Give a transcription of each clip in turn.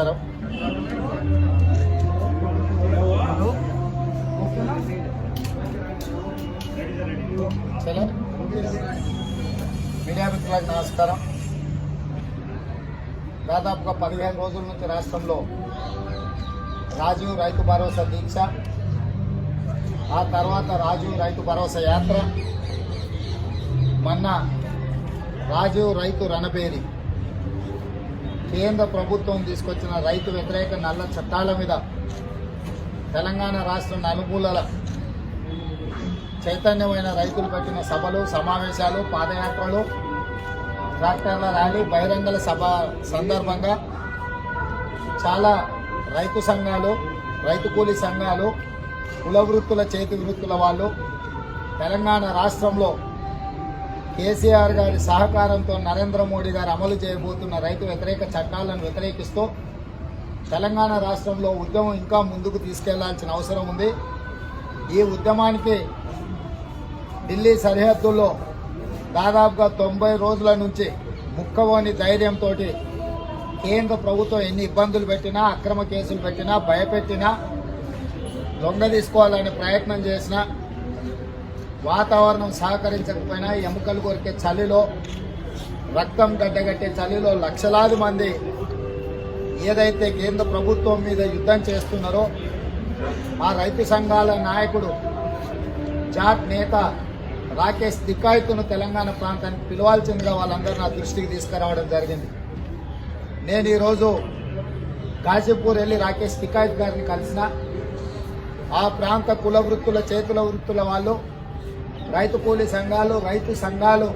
నమస్కారం చలో. మీడియా మిత్రులకు నమస్కారం. దాదాపుగా పదిహేను రోజుల నుంచి రాష్ట్రంలో రాజీవ్ రైతు భరోసా దీక్ష ఆ తర్వాత రాజీవ్ రైతు భరోసా యాత్ర మొన్న రాజీవ్ రైతు రణబేరి కేంద్ర ప్రభుత్వం తీసుకొచ్చిన రైతు వ్యతిరేక నల్ల చట్టాల మీద తెలంగాణ రాష్ట్రం నలుమూలల చైతన్యమైన రైతులు పెట్టిన సభలు సమావేశాలు పాదయాత్రలు ట్రాక్టర్ల ర్యాలీ బహిరంగల సభ సందర్భంగా చాలా రైతు సంఘాలు రైతు కూలీ సంఘాలు కుల వృత్తుల చేతి వృత్తుల వాళ్ళు తెలంగాణ రాష్ట్రంలో కేసీఆర్ గారి సహకారంతో నరేంద్ర మోడీ గారు అమలు చేయబోతున్న రైతు వ్యతిరేక చట్టాలను వ్యతిరేకిస్తూ తెలంగాణ రాష్ట్రంలో ఉద్యమం ఇంకా ముందుకు తీసుకెళ్ళాల్సిన అవసరం ఉంది. ఈ ఉద్యమానికి ఢిల్లీ సరిహద్దుల్లో దాదాపుగా తొంభై రోజుల నుంచి ముక్కవోని ధైర్యంతో కేంద్ర ప్రభుత్వం ఎన్ని ఇబ్బందులు పెట్టినా అక్రమ కేసులు పెట్టినా భయపెట్టినా లొంగ తీసుకోవాలనే ప్రయత్నం చేసినా వాతావరణం సహకరించకపోయినా ఎముకలు కొరికే చలిలో రక్తం గడ్డగట్టే చలిలో లక్షలాది మంది ఏదైతే కేంద్ర ప్రభుత్వం మీద యుద్ధం చేస్తున్నారో ఆ రైతు సంఘాల నాయకుడు జాట్ నేత రాకేష్ దిక్కాయతును తెలంగాణ ప్రాంతానికి పిలవాల్సిందిగా వాళ్ళందరూ నా దృష్టికి తీసుకురావడం జరిగింది. నేను ఈరోజు గాజీపూర్ వెళ్ళి రాకేష్ టికాయత్ గారిని కలిసిన ఆ ప్రాంత కుల వృత్తుల చేతుల వృత్తుల వాళ్ళు రైతు కూలీ సంఘాలు రైతు సంఘాలు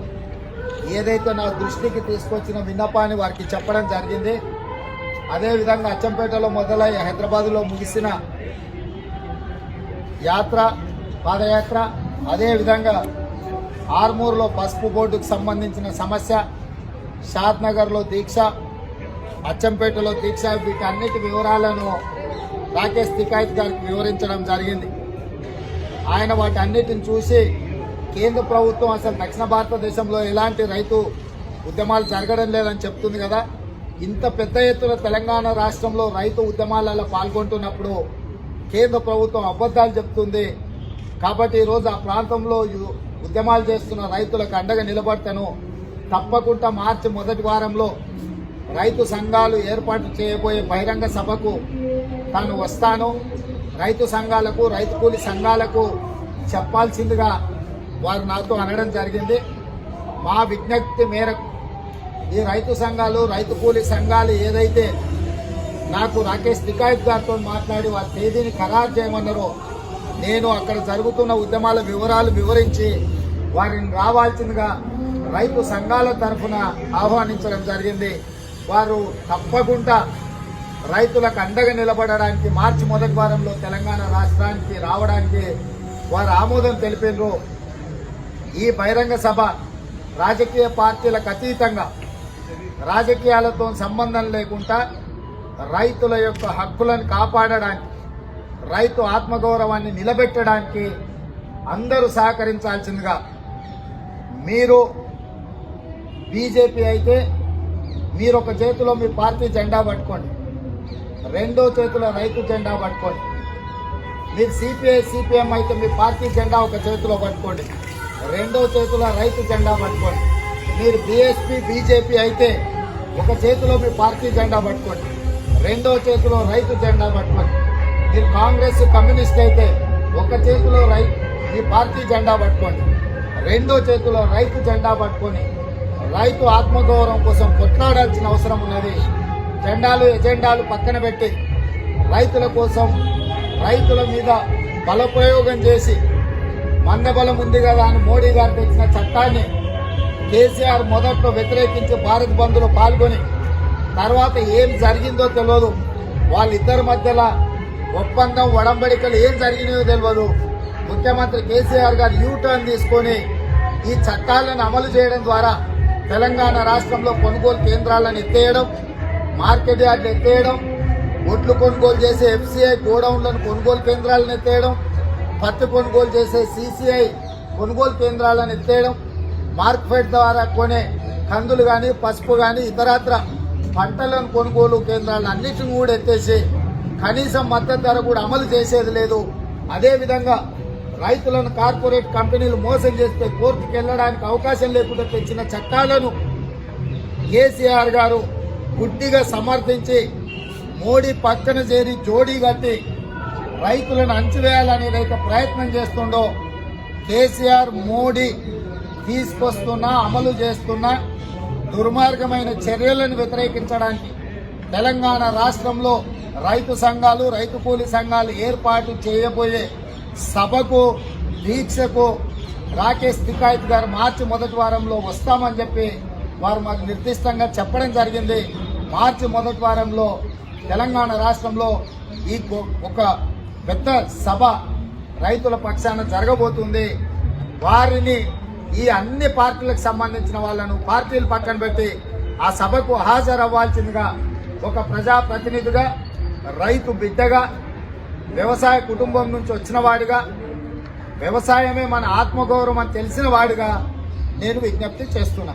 ఏదైతే నా దృష్టికి తీసుకొచ్చిన విన్నపాన్ని వారికి చెప్పడం జరిగింది. అదేవిధంగా అచ్చంపేటలో మొదలై హైదరాబాద్లో ముగిసిన యాత్ర పాదయాత్ర అదేవిధంగా ఆర్మూర్లో పసుపు బోర్డుకు సంబంధించిన సమస్య షాద్ నగర్లో దీక్ష అచ్చంపేటలో దీక్ష వీటన్నిటి వివరాలను రాకేష్ తికాయత్ గారికి వివరించడం జరిగింది. ఆయన వాటన్నిటిని చూసి కేంద్ర ప్రభుత్వం అసలు దక్షిణ భారతదేశంలో ఎలాంటి రైతు ఉద్యమాలు జరగడం లేదని చెప్తుంది కదా. ఇంత పెద్ద ఎత్తున తెలంగాణ రాష్ట్రంలో రైతు ఉద్యమాలలో పాల్గొంటున్నప్పుడు కేంద్ర ప్రభుత్వం అబద్ధాలు చెప్తుంది. కాబట్టి ఈరోజు ఆ ప్రాంతంలో ఉద్యమాలు చేస్తున్న రైతులకు అండగా నిలబడతాను. తప్పకుండా మార్చి మొదటి వారంలో రైతు సంఘాలు ఏర్పాటు చేయబోయే బహిరంగ సభకు తాను వస్తాను. రైతు సంఘాలకు రైతు కూలి సంఘాలకు చెప్పాల్సిందిగా వారు నాతో అనడం జరిగింది. మా విజ్ఞప్తి మేరకు ఈ రైతు సంఘాలు రైతు కూలి సంఘాలు ఏదైతే నాకు రాకేష్ టికాయత్ గారితో మాట్లాడి వారి తేదీని ఖరారు చేయమన్నారో నేను అక్కడ జరుగుతున్న ఉద్యమాల వివరాలు వివరించి వారిని రావాల్సిందిగా రైతు సంఘాల తరఫున ఆహ్వానించడం జరిగింది. వారు తప్పకుండా రైతులకు అండగా నిలబడడానికి మార్చి మొదటి వారంలో తెలంగాణ రాష్ట్రానికి రావడానికి వారు ఆమోదం తెలిపారు ఈ బహిరంగ సభ రాజకీయ పార్టీలకు అతీతంగా రాజకీయాలతో సంబంధం లేకుండా రైతుల యొక్క హక్కులను కాపాడడానికి రైతు ఆత్మగౌరవాన్ని నిలబెట్టడానికి అందరూ సహకరించాల్సిందిగా మీరు బీజేపీ అయితే మీరు ఒక చేతిలో మీ పార్టీ జెండా పట్టుకోండి. రెండో చేతిలో రైతు జెండా పట్టుకోండి. మీరు సిపిఐ సిపిఎం అయితే మీ పార్టీ జెండా ఒక చేతిలో పట్టుకోండి. రెండో చేతిలో రైతు జెండా పట్టుకోండి. మీరు బీఎస్పీ బీజేపీ అయితే ఒక చేతిలో మీ పార్టీ జెండా పట్టుకోండి. రెండో చేతిలో రైతు జెండా పట్టుకోండి. మీరు కాంగ్రెస్ కమ్యూనిస్ట్ అయితే ఒక చేతిలో రై మీ పార్టీ జెండా పట్టుకోండి. రెండో చేతిలో రైతు జెండా పట్టుకొని రైతు ఆత్మగౌరవం కోసం కొట్లాడాల్సిన అవసరం ఉన్నది. జెండాలు ఎజెండాలు పక్కన పెట్టి రైతుల కోసం రైతుల మీద బలప్రయోగం చేసి మన్నబలం ఉంది కదా అని మోడీ గారు తెచ్చిన చట్టాన్ని కేసీఆర్ మొదట్లో వ్యతిరేకించి భారత్ బంద్లో పాల్గొని తర్వాత ఏం జరిగిందో తెలియదు వాళ్ళిద్దరి మధ్యలో ఒప్పందం ఒడంబడికలు ఏం జరిగినాయో తెలియదు ముఖ్యమంత్రి కేసీఆర్ గారు యూ టర్న్ తీసుకొని ఈ చట్టాలను అమలు చేయడం ద్వారా తెలంగాణ రాష్ట్రంలో కొనుగోలు కేంద్రాలను ఎత్తేయడం మార్కెట్ యార్డులు ఎత్తేయడం ఒడ్లు కొనుగోలు చేసే ఎఫ్సిఐ గోడౌన్లను కొనుగోలు కేంద్రాలను ఎత్తేయడం పత్తి కొనుగోలు చేసే సీసీఐ కొనుగోలు కేంద్రాలను ఎత్తేయడం మార్కెట్ ద్వారా కొనే కందులు కానీ పసుపు కానీ ఇతరత్ర పంటలను కొనుగోలు కేంద్రాలు అన్నిటిని కూడా ఎత్తేసి కనీసం మద్దతు ధర కూడా అమలు చేసేది లేదు. అదేవిధంగా రైతులను కార్పొరేట్ కంపెనీలు మోసం చేస్తే కోర్టుకు వెళ్ళడానికి అవకాశం లేకుండా తెచ్చిన చట్టాలను కేసీఆర్ గారు గుడ్డిగా సమర్థించి మోడీ పక్కన చేరి జోడీ కట్టి రైతులను అంచివేయాలని ఏదైతే ప్రయత్నం చేస్తుండో కేసీఆర్ మోడీ తీసుకొస్తున్న అమలు చేస్తున్న దుర్మార్గమైన చర్యలను వ్యతిరేకించడానికి తెలంగాణ రాష్ట్రంలో రైతు సంఘాలు రైతు కూలి సంఘాలు ఏర్పాటు చేయబోయే సభకు దీక్షకు రాకేష్ తికాయత్ గారు మార్చి మొదటి వారంలో వస్తామని చెప్పి వారు మాకు నిర్దిష్టంగా చెప్పడం జరిగింది. మార్చి మొదటి వారంలో తెలంగాణ రాష్ట్రంలో ఈ ఒక పెద్ద సభ రైతుల పక్షాన జరగబోతుంది. వారిని ఈ అన్ని పార్టీలకు సంబంధించిన వాళ్ళను పార్టీలు పక్కన పెట్టి ఆ సభకు హాజరవ్వాల్సిందిగా ఒక ప్రజాప్రతినిధిగా రైతు బిడ్డగా వ్యవసాయ కుటుంబం నుంచి వచ్చిన వాడిగా వ్యవసాయమే మన ఆత్మగౌరవం అని తెలిసిన వాడిగా నేను విజ్ఞప్తి చేస్తున్నా.